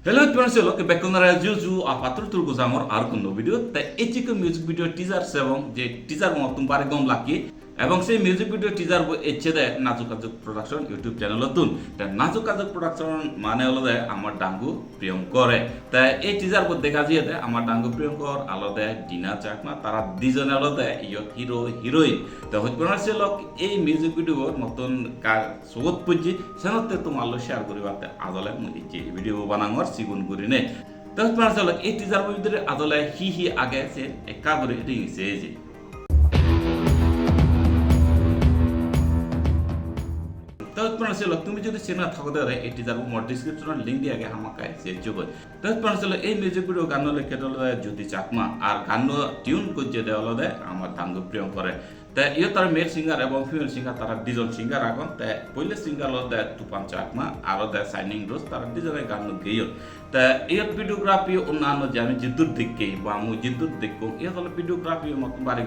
Hello, Tuan ke bekonara juju a patur tur ko zamor ar kuno video The Echiko music video teaser sebong যে teaser মত তুমি পারে gom lucky এবং সেই music video teaser এচ্ছে দেয় Nazuk Kazuk production YouTube channel তুন Nazuk Kazuk production মানে হলো দেয় আমার ডাঙ্গু প্রিয়ঙ্করে। তা এই টিজার বই দেখা দিয়ে দেয় আমার ডাঙ্গু প্রিয়ঙ্কর আলাদা ডিনা চাকমা, তারা দুজনে আলাদা ইয়ক হিরো হিরোইন তা হইতে ছিল এই মিউজিক ভিডিওর নতুন সগত পুজি, সেনতে তোমার শেয়ার করিবাতে আদলে মুই যে ভিডিও বানাঙর, সিগুন করি নে। তা ছিল এই টিজার ভিতরে আদলে হি হি আগে সে একা করে রিংছে যে তৎপর ছিল তুমি যদি সিনেমা থাকো দেয় এই টিজার মোর ডিসক্রিপশনের লিঙ্ক দিয়ে আগে আমাকে সে যোগ তৎপর ছিল এই মিউজিক ভিডিও গান লেখে দিল জ্যোতি চাকমা আর গান টিউন করছে দেওয়া দেয় আমার দাঙ্গ প্রিয় করে তা ইয়ে তার মেল সিঙ্গার এবং ফিমেল সিঙ্গার তারা দুজন সিঙ্গার এখন তা পहिले সিঙ্গার দেয় তুফান চাকমা আরও দেয় সাইনিং রোজ তারা দুজনে গান গেইও তা ইয়ে ভিডিওগ্রাফি অন্যান্য যে আমি জিদ্দুর দিককে বা আমি জিদ্দুর দিককো ইয়ে হলো ভিডিওগ্রাফি বাড়ি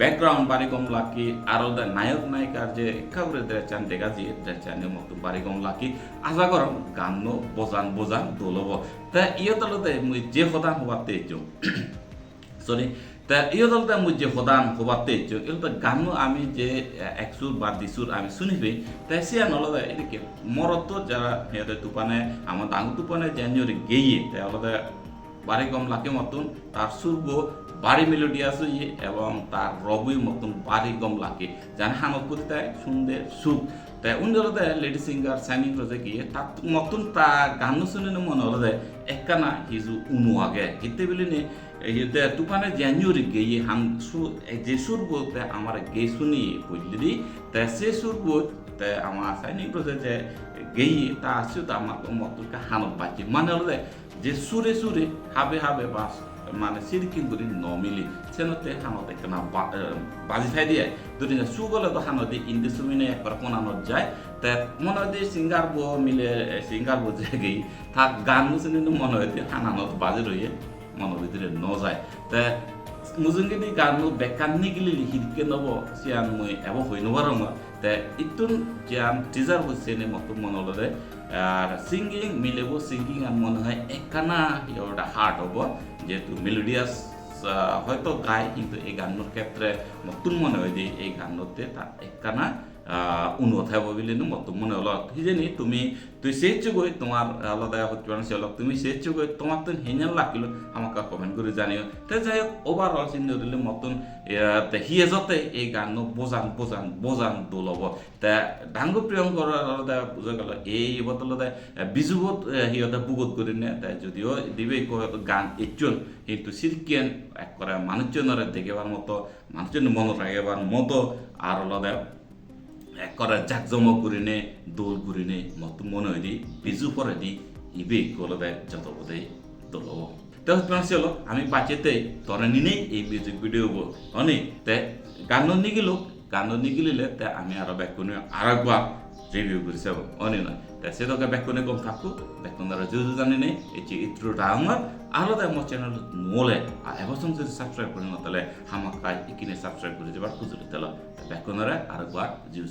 লাকি আর ওদের নায়ক নায়িকার যে একেবারে দেখান দেখা দিয়ে দেখান মতো বাড়ি গম লাকি আশা করম গান বজান বজান দোলব তা ইয়ে তলতে মুই যে সদান হবার তেজ সরি তা ইয়ে তলতে মুই যে সদান হবার তেজ এগুলো গান আমি যে একসুর বা দিসুর আমি শুনিবি তাই সে নলদে এদিকে মরত যারা সিহঁতে তুপানে আমার ডাঙর তুপানে জানুয়ারি গেয়ে তাই আলাদা বাড়ি গম লাকে মতন তার সুরব বাড়ি মেলোডিয়াস হইয়ে এবং তার রবই মতন বাড়ি গম লাকে জানে হানত করে তাই সুন্দর সুখ। তাই উনি হলো দেয় লেডি সিঙ্গার সাইনিং রোজে গিয়ে তার মতন তা গান শুনে মনে হলো দেয় একখানা হিজু উনু আগে। হিতে বলি নে হিতে তুফানে জানুয়ারি গিয়ে সু যে সুর বলতে আমার গে শুনি বুঝলি দি? তাই সে সুর বল, তাই আমার সাইনিং রোজে যে, গেয়ে তা আসছে তো আমার মতনকে হানত বাকি। মানে হলো যে সুরে সুরে, হাবে হাবে বাস মানে সিরকিং করি নমিলি। সেনতে হানত একটা না বাজি খাই দিয়ে দুদিন সু গলে তো হানো দিয়ে ইন্দি সুমিনে একবার কোনানত যায়। তে মনে হয় দিয়ে সিঙ্গার বো মিলে সিঙ্গার বো যে গেই থাক গান মুসিনে মনে হয় হানানত বাজে রইয়ে মনে ভিতরে ন যায় তা মুজুঙ্গি দি গান বেকার নিগিলি হিদকে নব সিয়ান মই এব হই নবার তে ইতুন জ্ঞান টিজার হৈছে নে মতো মনলৈ আর সিঙ্গিং মিলেব সিঙ্গিং আর মনে হয় একানা ওটা হার্ট হব, যেহেতু মেলোডিয়াস হয়তো গায়, কিন্তু এই গানের ক্ষেত্রে নতুন মনে হয় যে এই গানতে তার একখানা উন্নত হব বলে মতো মনে হলো জানি তুমি, তুই সেই চুগই তোমার আলাদা হচ্ছে মানুষ হলো তুমি সেই চুগই তোমার তো হেনাল লাগিল আমাকে কমেন্ট করে জানিও। তাই যাই হোক ওভারঅল চিন্তা দিলে মতন হিয়ে যতে এই গান বোজান বোজান বোজান দোলব। তা ডাঙ্গ প্রিয়ঙ্কর আলাদা বুঝা গেল, এই বদলতে বিজুবত সিহঁতে বুগত কৰি নে তাই যদিও দিবে গান ইচ্ছুন কিন্তু সিরকিয়ান এক করে মানুষজনের দেখিবার মতো মানুষজন মনে রাখিবার মতো আর আলাদা করে জাকজমক করে নে দোল করে নে মতো মনে দি বিজু পরে দি ইবে গলবে যত বোধে দোলব। তো চলো আমি বাঁচেতে তরে নিনে এই মিউজিক ভিডিও অনেক, তে গান নিগিল গান নিগিলিলে তে আমি আরও ব্যাকুনে আর একবার রিভিউ করেছে এবং অনেক নয় সে সেটাকে ব্যাকনে কম থাকব ব্যাকন দ্বারা যদি জানি নেই এই যে ইত্রটা আমার আলাদা আমার চ্যানেল নোলে আর এবছর যদি সাবস্ক্রাইব করে না তাহলে কাজ এখানে সাবস্ক্রাইব করে যাবার খুঁজে দিতে ব্যাকুনারে আরেকবার জিউ